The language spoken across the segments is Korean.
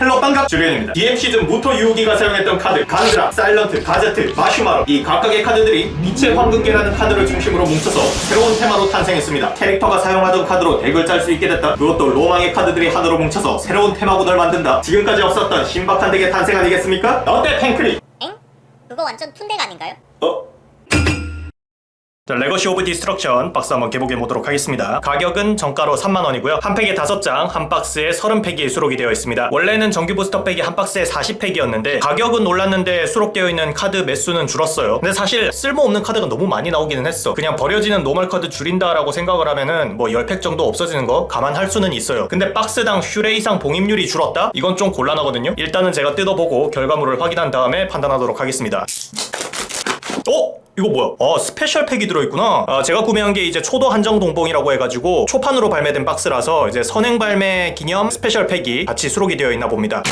헬로 반갑 주리언입니다 DM 시즌 무토 유우기가 사용했던 카드 간드라, 사일런트, 가제트, 마슈마로 이 각각의 카드들이 빛의 황금계라는 카드를 중심으로 뭉쳐서 새로운 테마로 탄생했습니다 캐릭터가 사용하던 카드로 덱을 짤 수 있게 됐다 그것도 로망의 카드들이 하나로 뭉쳐서 새로운 테마군을 만든다 지금까지 없었던 신박한 덱의 탄생 아니겠습니까? 어때 팬크리? 엥? 그거 완전 툰덱 아닌가요? 어? 자, 레거시 오브 디스트럭션 박스 한번 개봉해 보도록 하겠습니다. 가격은 정가로 3만원이고요. 한 팩에 5장, 한 박스에 30팩이 수록이 되어 있습니다. 원래는 정규 부스터 팩이 한 박스에 40팩이었는데 가격은 올랐는데 수록되어 있는 카드 매수는 줄었어요. 근데 사실 쓸모없는 카드가 너무 많이 나오기는 했어. 그냥 버려지는 노멀 카드 줄인다라고 생각을 하면은 뭐 10팩 정도 없어지는 거 감안할 수는 있어요. 근데 박스당 슈레 이상 봉입률이 줄었다? 이건 좀 곤란하거든요. 일단은 제가 뜯어보고 결과물을 확인한 다음에 판단하도록 하겠습니다. 어? 이거 뭐야? 아 스페셜 팩이 들어있구나. 아, 제가 구매한 게 이제 초도 한정 동봉이라고 해가지고 초판으로 발매된 박스라서 이제 선행 발매 기념 스페셜 팩이 같이 수록이 되어 있나 봅니다.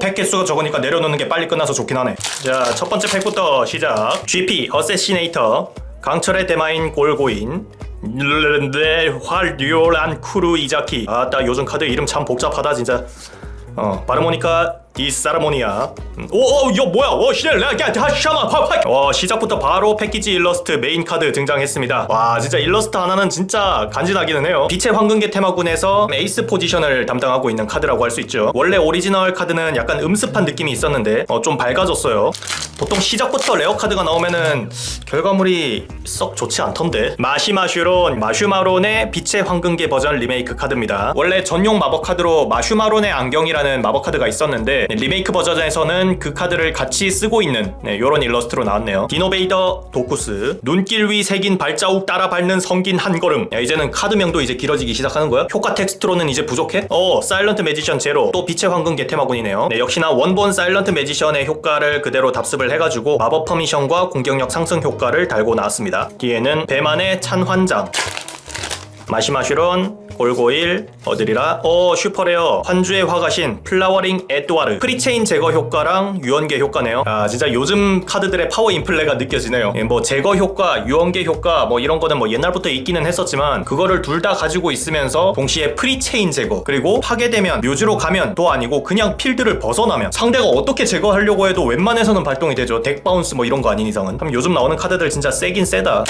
팩 개수가 적으니까 내려놓는 게 빨리 끝나서 좋긴 하네. 자, 첫 번째 팩부터 시작. GP 어세시네이터 강철의 대마인 골고인 네, 활류란 쿠루 이자키 아따 요즘 카드 이름 참 복잡하다 진짜 어 바르모니카 디사르모니아 음, 오오 이거 뭐야? 오 시넬 라가 하샤마 파파. 와 시작부터 바로 패키지 일러스트 메인 카드 등장했습니다. 와 진짜 일러스트 하나는 진짜 간지나기는 해요. 빛의 황금계 테마군에서 에이스 포지션을 담당하고 있는 카드라고 할 수 있죠. 원래 오리지널 카드는 약간 음습한 느낌이 있었는데 어, 좀 밝아졌어요. 보통 시작부터 레어 카드가 나오면은 결과물이 썩 좋지 않던데? 마시마슈론 마슈마론의 빛의 황금계 버전 리메이크 카드입니다. 원래 전용 마법 카드로 마슈마론의 안경이라는 마법 카드가 있었는데 네, 리메이크 버전에서는 그 카드를 같이 쓰고 있는 네, 요런 일러스트로 나왔네요. 디노베이더 도쿠스. 눈길 위 새긴 발자국 따라 밟는 성긴 한 걸음. 야, 이제는 카드명도 이제 길어지기 시작하는 거야? 효과 텍스트로는 이제 부족해? 어 사일런트 매지션 제로 또 빛의 황금계 테마군이네요. 네, 역시나 원본 사일런트 매지션의 효과를 그대로 답습을 해가지고 마법 퍼미션과 공격력 상승 효과를 달고 나왔습니다. 뒤에는 배만의 찬환장 마시마슈론 골고일 어드리라 어 슈퍼레어. 환주의 화가신 플라워링 에뚜아르. 프리체인 제거 효과랑 유언계 효과네요. 아 진짜 요즘 카드들의 파워 인플레가 느껴지네요. 예, 뭐 제거 효과 유언계 효과 뭐 이런 거는 뭐 옛날부터 있기는 했었지만 그거를 둘 다 가지고 있으면서 동시에 프리체인 제거 그리고 파괴되면 뮤즈로 가면 또 아니고 그냥 필드를 벗어나면 상대가 어떻게 제거하려고 해도 웬만해서는 발동이 되죠. 덱 바운스 뭐 이런 거 아닌 이상은. 그럼 요즘 나오는 카드들 진짜 세긴 세다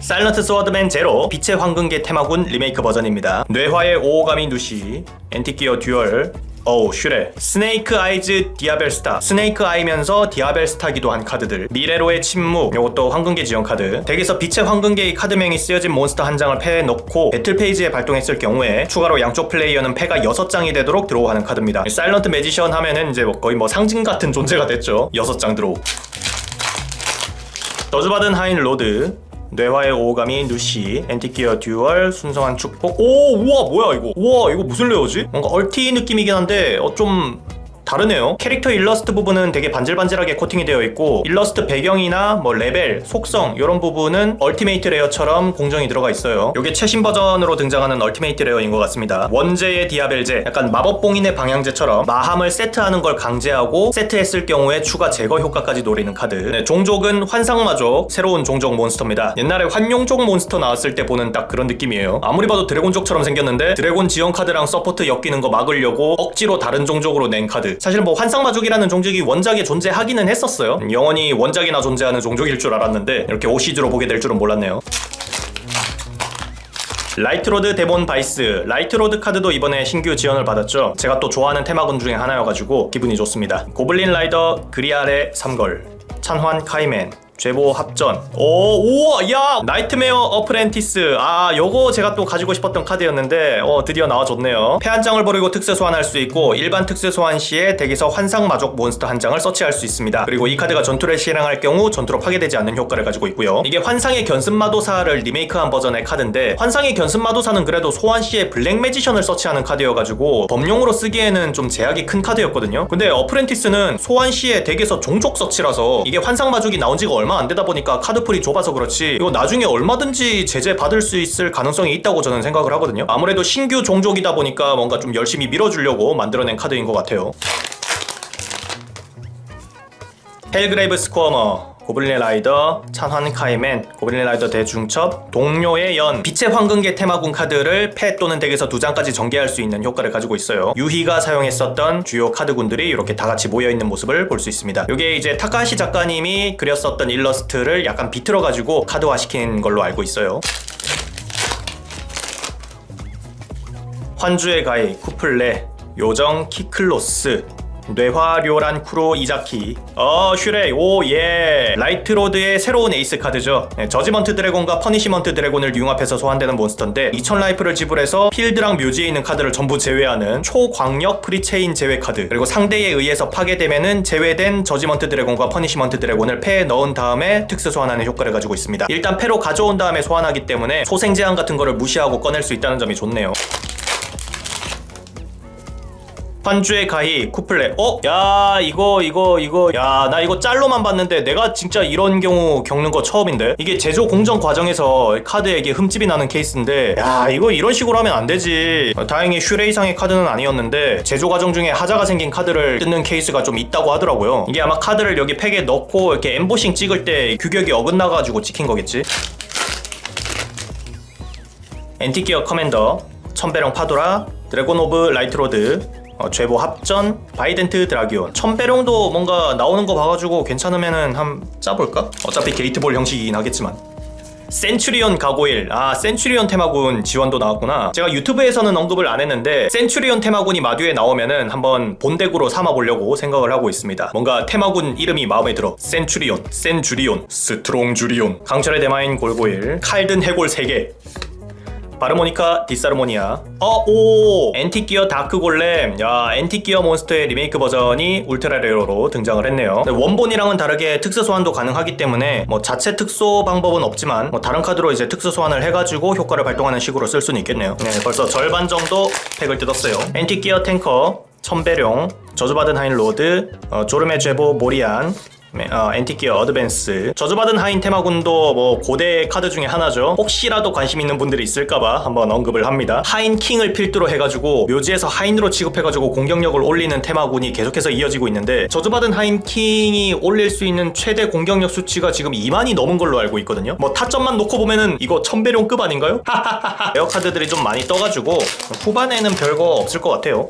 사일런트 스워드맨 제로 빛의 황금계 테마군 리메이크 버전입니다. 뇌화의 오오가미 누시 엔티기어 듀얼 어우 슈레. 스네이크 아이즈 디아벨스타. 스네이크 아이면서 디아벨스타기도 한 카드들. 미레로의 침묵 요것도 황금계 지원 카드. 덱에서 빛의 황금계의 카드명이 쓰여진 몬스터 한 장을 패에 넣고 배틀 페이지에 발동했을 경우에 추가로 양쪽 플레이어는 패가 6장이 되도록 드로우하는 카드입니다. 사일런트 매지션 하면은 이제 뭐 거의 뭐 상징 같은 존재가 됐죠. 6장 드로우. 저주받은 하인 로드 뇌화의 오감이 누시 엔티기어 듀얼 순성한 축복 오 우와 뭐야 이거 우와 이거 무슨 레어지? 뭔가 얼티 느낌이긴 한데 어, 좀 다르네요. 캐릭터 일러스트 부분은 되게 반질반질하게 코팅이 되어 있고 일러스트 배경이나 뭐 레벨, 속성 이런 부분은 얼티메이트 레어처럼 공정이 들어가 있어요. 이게 최신 버전으로 등장하는 얼티메이트 레어인 것 같습니다. 원제의 디아벨제, 약간 마법봉인의 방향제처럼 마함을 세트하는 걸 강제하고 세트했을 경우에 추가 제거 효과까지 노리는 카드. 네, 종족은 환상마족, 새로운 종족 몬스터입니다. 옛날에 환용족 몬스터 나왔을 때 보는 딱 그런 느낌이에요. 아무리 봐도 드래곤족처럼 생겼는데 드래곤 지원 카드랑 서포트 엮이는 거 막으려고 억지로 다른 종족으로 낸 카드. 사실 뭐 환상마족이라는 종족이 원작에 존재하기는 했었어요. 영원히 원작이나 존재하는 종족일 줄 알았는데 이렇게 오시즈로 보게 될 줄은 몰랐네요. 라이트로드 데몬 바이스 라이트로드 카드도 이번에 신규 지원을 받았죠 제가 또 좋아하는 테마군 중에 하나여가지고 기분이 좋습니다 고블린 라이더 그리알의 삼걸 찬환 카이맨 죄보 합전. 오 우와 야 나이트메어 어프렌티스. 아 요거 제가 또 가지고 싶었던 카드였는데 어 드디어 나와줬네요. 패 한 장을 버리고 특수 소환할 수 있고 일반 특수 소환 시에 덱에서 환상 마족 몬스터 한 장을 서치할 수 있습니다. 그리고 이 카드가 전투를 실행할 경우 전투로 파괴되지 않는 효과를 가지고 있고요. 이게 환상의 견습마도사를 리메이크한 버전의 카드인데 환상의 견습마도사는 그래도 소환 시에 블랙 매지션을 서치하는 카드여가지고 범용으로 쓰기에는 좀 제약이 큰 카드였거든요. 근데 어프렌티스는 소환 시에 덱에서 종족 서치라서 이게 환상 마족이 나온 지가 얼마 안 되다 보니까 카드풀이 좁아서 그렇지 이거 나중에 얼마든지 제재 받을 수 있을 가능성이 있다고 저는 생각을 하거든요. 아무래도 신규 종족이다 보니까 뭔가 좀 열심히 밀어주려고 만들어낸 카드인 것 같아요. 헬그레이브 스코어머 고블린 라이더, 찬환 카이맨, 고블린 라이더 대중첩, 동료의 연, 빛의 황금계 테마군 카드를 패 또는 덱에서 두 장까지 전개할 수 있는 효과를 가지고 있어요. 유희가 사용했었던 주요 카드군들이 이렇게 다 같이 모여 있는 모습을 볼 수 있습니다. 이게 이제 타카하시 작가님이 그렸었던 일러스트를 약간 비틀어 가지고 카드화 시킨 걸로 알고 있어요. 환주의 가이, 쿠플레, 요정 키클로스, 뇌화료란 쿠로 이자키, 어 슈레, 오 예, 라이트로드의 새로운 에이스 카드죠. 네, 저지먼트 드래곤과 퍼니시먼트 드래곤을 융합해서 소환되는 몬스터인데 2000 라이프를 지불해서 필드랑 묘지에 있는 카드를 전부 제외하는 초광력 프리체인 제외 카드 그리고 상대에 의해서 파괴되면은 제외된 저지먼트 드래곤과 퍼니시먼트 드래곤을 패에 넣은 다음에 특수 소환하는 효과를 가지고 있습니다. 일단 패로 가져온 다음에 소환하기 때문에 소생 제한 같은 거를 무시하고 꺼낼 수 있다는 점이 좋네요. 환주의 가히 쿠플레. 어? 야 이거 이거 이거. 야 나 이거 짤로만 봤는데 내가 진짜 이런 경우 겪는 거 처음인데? 이게 제조 공정 과정에서 카드에게 흠집이 나는 케이스인데 야 이거 이런 식으로 하면 안 되지. 어, 다행히 슈레 이상의 카드는 아니었는데 제조 과정 중에 하자가 생긴 카드를 뜯는 케이스가 좀 있다고 하더라고요. 이게 아마 카드를 여기 팩에 넣고 이렇게 엠보싱 찍을 때 규격이 어긋나가지고 찍힌 거겠지? 엔티기어 커맨더, 천배령 파도라, 드래곤 오브 라이트로드, 어, 죄보 합전, 바이덴트 드라기온. 천배령도 뭔가 나오는 거 봐가지고 괜찮으면은 한 짜볼까? 어차피 게이트볼 형식이긴 하겠지만. 센츄리온 가고일 아 센츄리온 테마군 지원도 나왔구나 제가 유튜브에서는 언급을 안 했는데 센츄리온 테마군이 마듀에 나오면은 한번 본덱으로 삼아보려고 생각을 하고 있습니다 뭔가 테마군 이름이 마음에 들어 센츄리온 센주리온 스트롱주리온 강철의 대마인 골고일 칼든 해골 3개 바르모니카 디사르모니아. 어오. 엔티기어 다크골렘. 야 엔티기어 몬스터의 리메이크 버전이 울트라 레어로 등장을 했네요. 원본이랑은 다르게 특수 소환도 가능하기 때문에 뭐 자체 특수 방법은 없지만 뭐 다른 카드로 이제 특수 소환을 해가지고 효과를 발동하는 식으로 쓸 수는 있겠네요. 네 벌써 절반 정도 팩을 뜯었어요. 엔티기어 탱커 천배룡 저주받은 하인로드 어, 조름의 죄보 모리안 네, 어, 엔티기어 어드밴스. 저주받은 하인 테마군도 뭐 고대 카드 중에 하나죠. 혹시라도 관심 있는 분들이 있을까봐 한번 언급을 합니다. 하인 킹을 필두로 해가지고 묘지에서 하인으로 취급해가지고 공격력을 올리는 테마군이 계속해서 이어지고 있는데 저주받은 하인 킹이 올릴 수 있는 최대 공격력 수치가 지금 2만이 넘은 걸로 알고 있거든요. 뭐 타점만 놓고 보면은 이거 천배룡급 아닌가요? 에어 카드들이 좀 많이 떠가지고 후반에는 별거 없을 것 같아요.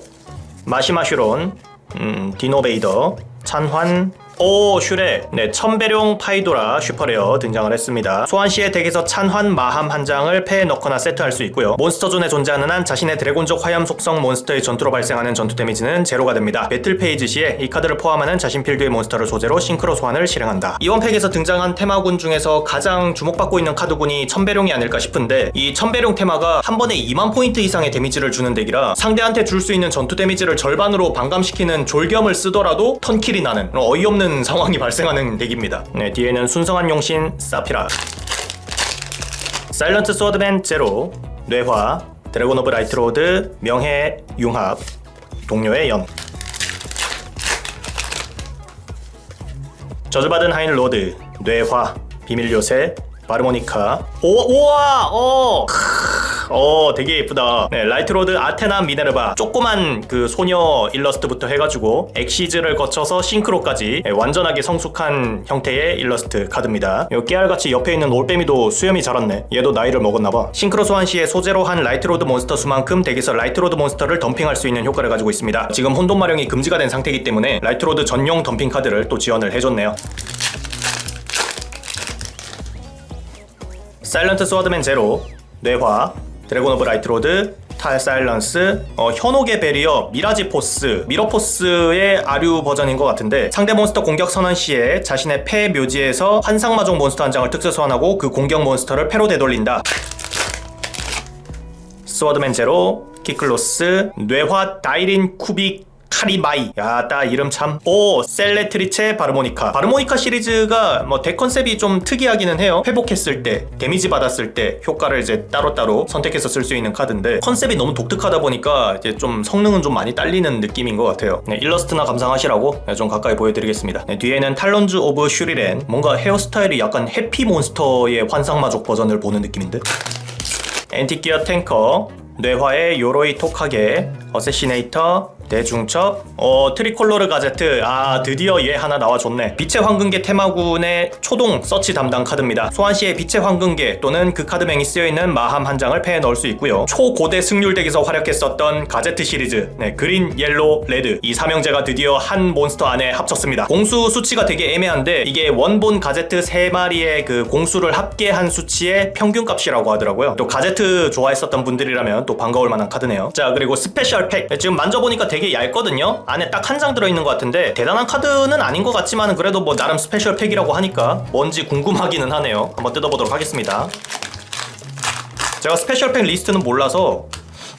마시마슈론 음, 디노베이더, 찬환, 오 슈레. 네 천배룡 파이도라 슈퍼레어 등장을 했습니다. 소환 시의 덱에서 찬환 마함 한 장을 패에 넣거나 세트할 수 있고요. 몬스터존에 존재하는 한 자신의 드래곤족 화염 속성 몬스터의 전투로 발생하는 전투 데미지는 제로가 됩니다. 배틀 페이지 시에 이 카드를 포함하는 자신 필드의 몬스터를 소재로 싱크로 소환을 실행한다. 이번 팩에서 등장한 테마군 중에서 가장 주목받고 있는 카드군이 천배룡이 아닐까 싶은데 이 천배룡 테마가 한 번에 2만 포인트 이상의 데미지를 주는 덱이라 상대한테 줄 수 있는 전투 데미지를 절반으로 반감시키는 졸겸을 쓰더라도 턴킬이 나는 어이없는 상황이 발생하는 덱입니다. 네, 뒤에는 순성한 용신 사피라, 사일런트 소드맨 제로, 뇌화, 드래곤 오브 라이트로드, 명예 융합, 동료의 연. 저주받은 하인 로드, 뇌화, 비밀 요새, 바르모니카. 오, 우와, 어. 어 되게 예쁘다. 네 라이트로드 아테나 미네르바. 조그만 그 소녀 일러스트부터 해가지고 엑시즈를 거쳐서 싱크로까지 네, 완전하게 성숙한 형태의 일러스트 카드입니다. 이 깨알같이 옆에 있는 올빼미도 수염이 자랐네. 얘도 나이를 먹었나봐. 싱크로 소환 시에 소재로 한 라이트로드 몬스터 수만큼 덱에서 라이트로드 몬스터를 덤핑할 수 있는 효과를 가지고 있습니다. 지금 혼돈 마령이 금지가 된 상태이기 때문에 라이트로드 전용 덤핑 카드를 또 지원을 해줬네요. 사일런트 스워드맨 제로 뇌화 드래곤 오브 라이트 로드 탈 사일런스 어, 현혹의 베리어 미라지 포스. 미러 포스의 아류 버전인 것 같은데 상대 몬스터 공격 선언 시에 자신의 패 묘지에서 환상마종 몬스터 한 장을 특수 소환하고 그 공격 몬스터를 패로 되돌린다. 스워드맨 제로 키클로스 뇌화 다이린 쿠빅 카리마이. 야 따 이름 참 오 셀레트리체 바르모니카. 바르모니카 시리즈가 뭐덱 컨셉이 좀 특이하기는 해요. 회복했을 때 데미지 받았을 때 효과를 이제 따로따로 선택해서 쓸 수 있는 카드인데 컨셉이 너무 독특하다 보니까 이제 좀 성능은 좀 많이 딸리는 느낌인 것 같아요. 네, 일러스트나 감상하시라고 네, 좀 가까이 보여드리겠습니다. 네, 뒤에는 탈론즈 오브 슈리렌. 뭔가 헤어스타일이 약간 해피 몬스터의 환상마족 버전을 보는 느낌인데? 엔티기어 탱커 뇌화의 요로이 톡하게 어세시네이터 대중첩? 어 트리콜로르 가제트. 아 드디어 얘 하나 나와줬네. 빛의 황금계 테마군의 초동 서치 담당 카드입니다. 소환시에 빛의 황금계 또는 그 카드명이 쓰여있는 마함 한 장을 패에 넣을 수 있고요. 초고대 승률 덱에서 활약했었던 가제트 시리즈. 네, 그린, 옐로, 레드. 이 삼형제가 드디어 한 몬스터 안에 합쳤습니다. 공수 수치가 되게 애매한데 이게 원본 가제트 3마리의 그 공수를 합계한 수치의 평균 값이라고 하더라고요. 또 가제트 좋아했었던 분들이라면 또 반가울 만한 카드네요. 자 그리고 스페셜 팩. 네, 지금 만져보니까 되게 얇거든요? 안에 딱 한 장 들어있는 것 같은데 대단한 카드는 아닌 것 같지만 그래도 뭐 나름 스페셜 팩이라고 하니까 뭔지 궁금하기는 하네요. 한번 뜯어보도록 하겠습니다. 제가 스페셜 팩 리스트는 몰라서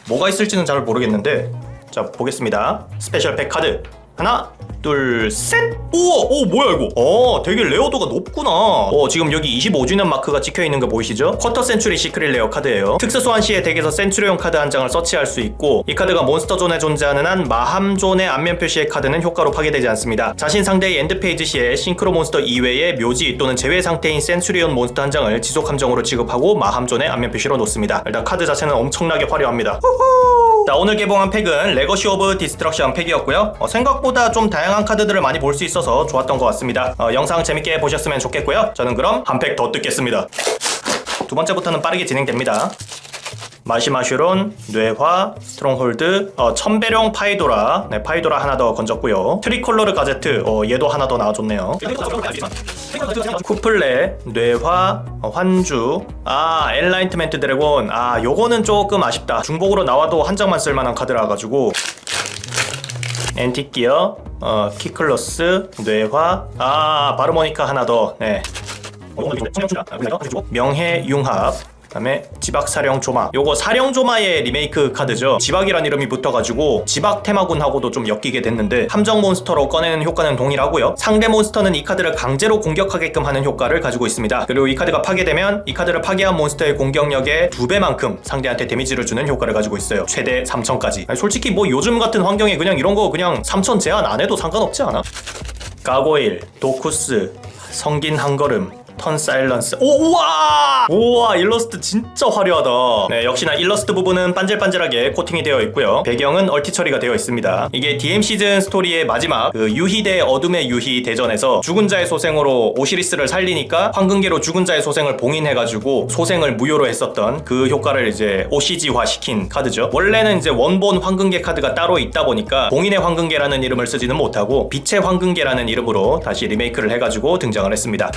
뭐가 있을지는 잘 모르겠는데 자 보겠습니다. 스페셜 팩 카드 하나 둘셋. 우와 오 뭐야 이거? 어 되게 레어도가 높구나. 어 지금 여기 25주년 마크가 찍혀있는 거 보이시죠? 쿼터 센츄리 시크릿 레어 카드예요. 특수 소환 시에 덱에서 센츄리온 카드 한 장을 서치할 수 있고 이 카드가 몬스터존에 존재하는 한 마함존의 앞면 표시의 카드는 효과로 파괴되지 않습니다. 자신 상대의 엔드페이지 시에 싱크로 몬스터 이외의 묘지 또는 제외 상태인 센츄리온 몬스터 한 장을 지속 함정으로 지급하고 마함존의 앞면 표시로 놓습니다. 일단 카드 자체는 엄청나게 화려합니다 자 오늘 개봉한 팩은 레거시 오브 디스트럭션 팩이었고요. 어, 생각보다 좀 다양한 카드들을 많이 볼 수 있어서 좋았던 것 같습니다. 어, 영상 재밌게 보셨으면 좋겠고요. 저는 그럼 한 팩 더 뜯겠습니다. 두 번째부터는 빠르게 진행됩니다 마시마슈론, 뇌화, 스트롱홀드, 어, 천배령 파이도라, 네, 파이도라 하나 더 건졌고요. 트리콜로르 가제트, 어, 얘도 하나 더 나와줬네요. 쿠플레, 뇌화, 어, 환주, 아, 엔라이트멘트 드래곤, 아, 요거는 조금 아쉽다. 중복으로 나와도 한 장만 쓸만한 카드라 가지고 앤티기어, 어, 키클로스, 뇌화, 아, 바르모니카 하나 더, 네. 명해 융합 그다음에 지박 사령 조마. 요거 사령 조마의 리메이크 카드죠. 지박이란 이름이 붙어가지고 지박 테마군하고도 좀 엮이게 됐는데 함정 몬스터로 꺼내는 효과는 동일하고요. 상대 몬스터는 이 카드를 강제로 공격하게끔 하는 효과를 가지고 있습니다. 그리고 이 카드가 파괴되면 이 카드를 파괴한 몬스터의 공격력의 두 배만큼 상대한테 데미지를 주는 효과를 가지고 있어요. 최대 3000까지. 솔직히 뭐 요즘 같은 환경에 그냥 이런 거 그냥 3000 제한 안 해도 상관없지 않아? 가고일, 도쿠스, 성긴 한 걸음, 턴 사일런스. 오, 우와! 우와, 일러스트 진짜 화려하다. 네, 역시나 일러스트 부분은 반질반질하게 코팅이 되어 있고요. 배경은 얼티 처리가 되어 있습니다. 이게 DM 시즌 스토리의 마지막 그 유희 대 어둠의 유희 대전에서 죽은 자의 소생으로 오시리스를 살리니까 황금계로 죽은 자의 소생을 봉인해가지고 소생을 무효로 했었던 그 효과를 이제 OCG화 시킨 카드죠. 원래는 이제 원본 황금계 카드가 따로 있다 보니까 봉인의 황금계라는 이름을 쓰지는 못하고 빛의 황금계라는 이름으로 다시 리메이크를 해가지고 등장을 했습니다.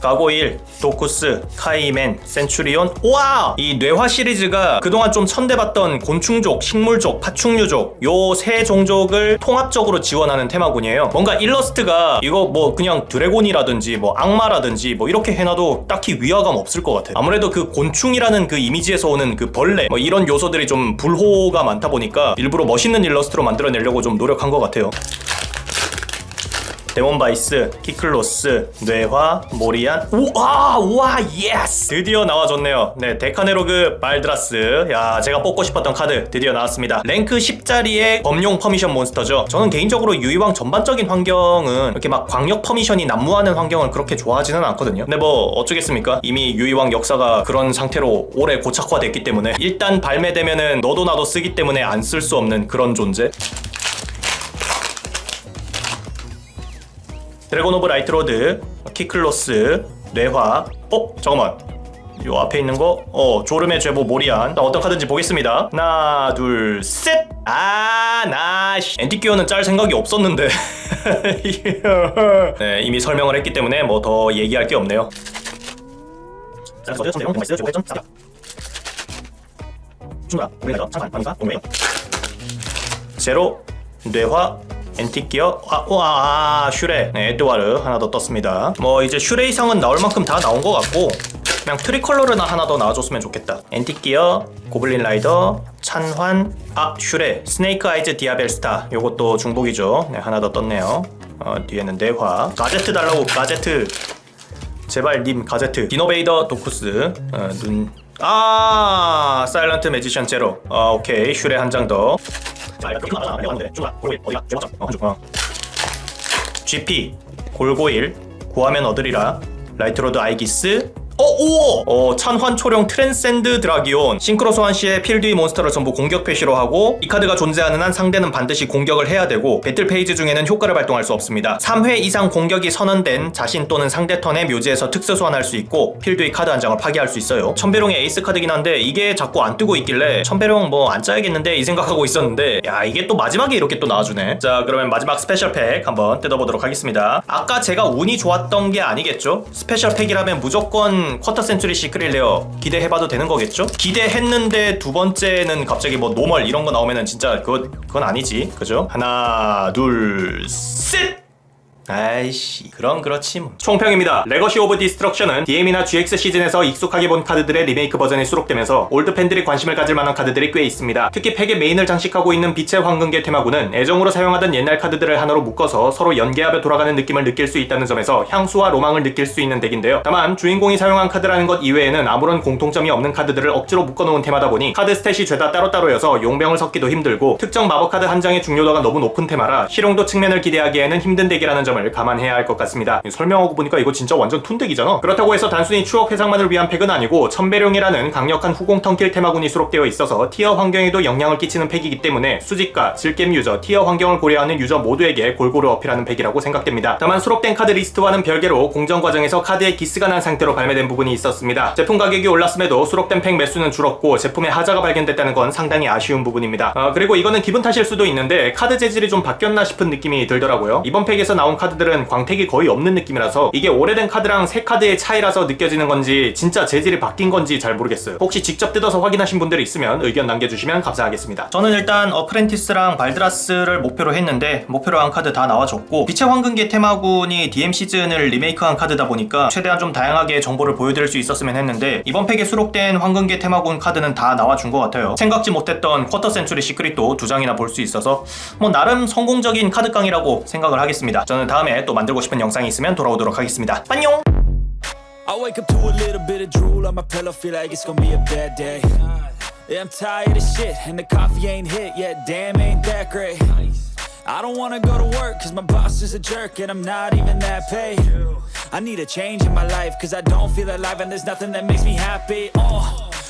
가고일, 도쿠스, 카이맨, 센츄리온. 우와! 이 뇌화 시리즈가 그동안 좀 천대받던 곤충족, 식물족, 파충류족 요 세 종족을 통합적으로 지원하는 테마군이에요. 뭔가 일러스트가 이거 뭐 그냥 드래곤이라든지 뭐 악마라든지 뭐 이렇게 해놔도 딱히 위화감 없을 것 같아. 아무래도 그 곤충이라는 그 이미지에서 오는 그 벌레 뭐 이런 요소들이 좀 불호가 많다 보니까 일부러 멋있는 일러스트로 만들어내려고 좀 노력한 것 같아요 데몬바이스, 키클로스, 뇌화, 모리안. 우와 우와 예스! 드디어 나와줬네요. 네 데카네로그 말드라스. 야 제가 뽑고 싶었던 카드 드디어 나왔습니다. 랭크 10짜리의 범용 퍼미션 몬스터죠. 저는 개인적으로 유이왕 전반적인 환경은 이렇게 막 광역 퍼미션이 난무하는 환경을 그렇게 좋아하지는 않거든요. 근데 뭐 어쩌겠습니까? 이미 유이왕 역사가 그런 상태로 오래 고착화됐기 때문에 일단 발매되면은 너도 나도 쓰기 때문에 안 쓸 수 없는 그런 존재 드래곤 오브 라이트로드, 키클로스, 뇌화. 어? 잠깐만. 요 앞에 있는 거, 어, 조름의 죄보 모리안. 자, 어떤 카드인지 보겠습니다. 하나, 둘, 셋! 아, 나, 씨. 엔티키어는 짤 생각이 없었는데. 네, 이미 설명을 했기 때문에 뭐 더 얘기할 게 없네요. 제로, 뇌화, 엔티기어? 아, 와, 아, 슈레. 네, 에드와르 하나 더 떴습니다. 뭐 이제 슈레 이상은 나올 만큼 다 나온 것 같고 그냥 트리컬러르나 하나 더 나와줬으면 좋겠다. 엔티기어 고블린 라이더 찬환 아 슈레 스네이크 아이즈 디아벨스타. 요것도 중복이죠. 네, 하나 더 떴네요. 어, 뒤에는 내화. 가제트 달라고 가제트. 제발 님 가제트. 디노베이더 도쿠스. 어, 눈. 아, 사일런트 매지션 제로. 어, 오케이. 슈레 한 장 더. GP 골고일 구하면 얻으리라. 라이트로드 아이기스 어, 오! 어, 찬환 초령 트랜센드 드라기온. 싱크로 소환 시에 필드 위 몬스터를 전부 공격 표시로 하고 이 카드가 존재하는 한 상대는 반드시 공격을 해야 되고 배틀 페이지 중에는 효과를 발동할 수 없습니다. 3회 이상 공격이 선언된 자신 또는 상대 턴에 묘지에서 특수 소환할 수 있고 필드 위 카드 한 장을 파괴할 수 있어요. 천배롱의 에이스 카드긴 한데 이게 자꾸 안 뜨고 있길래 천배롱 뭐안 짜야겠는데 이 생각하고 있었는데 야 이게 또 마지막에 이렇게 또 나와주네. 자 그러면 마지막 스페셜 팩 한번 뜯어보도록 하겠습니다. 아까 제가 운이 좋았던 게 아니겠죠? 스페셜 팩이라면 무조건 쿼터 센츄리 시크릿 레어 기대해봐도 되는 거겠죠? 기대했는데 두 번째는 갑자기 뭐 노멀 이런 거 나오면은 진짜 그거, 그건 아니지 그죠? 하나 둘 셋 아이씨 그럼 그렇지 뭐. 총평입니다. 레거시 오브 디스트럭션은 DM이나 GX 시즌에서 익숙하게 본 카드들의 리메이크 버전이 수록되면서 올드 팬들이 관심을 가질 만한 카드들이 꽤 있습니다. 특히 팩의 메인을 장식하고 있는 빛의 황금계 테마군은 애정으로 사용하던 옛날 카드들을 하나로 묶어서 서로 연계하며 돌아가는 느낌을 느낄 수 있다는 점에서 향수와 로망을 느낄 수 있는 덱인데요. 다만 주인공이 사용한 카드라는 것 이외에는 아무런 공통점이 없는 카드들을 억지로 묶어놓은 테마다 보니 카드 스탯이 죄다 따로따로여서 용병을 섞기도 힘들고 특정 마법 카드 한 장의 중요도가 너무 높은 테마라 실용도 측면을 기대하기에는 힘든 덱이라는 점을 감안해야 할 것 같습니다. 설명하고 보니까 이거 진짜 완전 툰덱이잖아. 그렇다고 해서 단순히 추억 회상만을 위한 팩은 아니고 천배룡이라는 강력한 후공 턴킬 테마군이 수록되어 있어서 티어 환경에도 영향을 끼치는 팩이기 때문에 수집가, 질겜 유저, 티어 환경을 고려하는 유저 모두에게 골고루 어필하는 팩이라고 생각됩니다. 다만 수록된 카드 리스트와는 별개로 공정 과정에서 카드에 기스가 난 상태로 발매된 부분이 있었습니다. 제품 가격이 올랐음에도 수록된 팩 매수는 줄었고 제품에 하자가 발견됐다는 건 상당히 아쉬운 부분입니다. 아, 그리고 이거는 기분 탓일 수도 있는데 카드 재질이 좀 바뀌었나 싶은 느낌이 들더라고요. 이번 팩에서 나온 카드들은 광택이 거의 없는 느낌이라서 이게 오래된 카드랑 새 카드의 차이라서 느껴지는 건지 진짜 재질이 바뀐 건지 잘 모르겠어요. 혹시 직접 뜯어서 확인하신 분들이 있으면 의견 남겨주시면 감사하겠습니다. 저는 일단 어프렌티스랑 발드라스를 목표로 했는데 목표로 한 카드 다 나와줬고 빛의 황금계 테마군이 DM 시즌을 리메이크한 카드다 보니까 최대한 좀 다양하게 정보를 보여드릴 수 있었으면 했는데 이번 팩에 수록된 황금계 테마군 카드는 다 나와준 것 같아요. 생각지 못했던 쿼터 센츄리 시크릿도 두 장이나 볼 수 있어서 뭐 나름 성공적인 카드깡이라고 생각을 하겠습니다. 저는 다음에 또 만들고 싶은 영상이 있으면 돌아오도록 하겠습니다. 안녕! I wake up to a little bit of drool on my pillow, feel like it's gonna be a bad day. Yeah, I'm tired of shit, and the coffee ain't hit yet. Damn, ain't that great. I don't wanna go to work, cause my boss is a jerk, and I'm not even that paid. I need a change in my life, cause I don't feel alive, and there's nothing that makes me happy. Oh.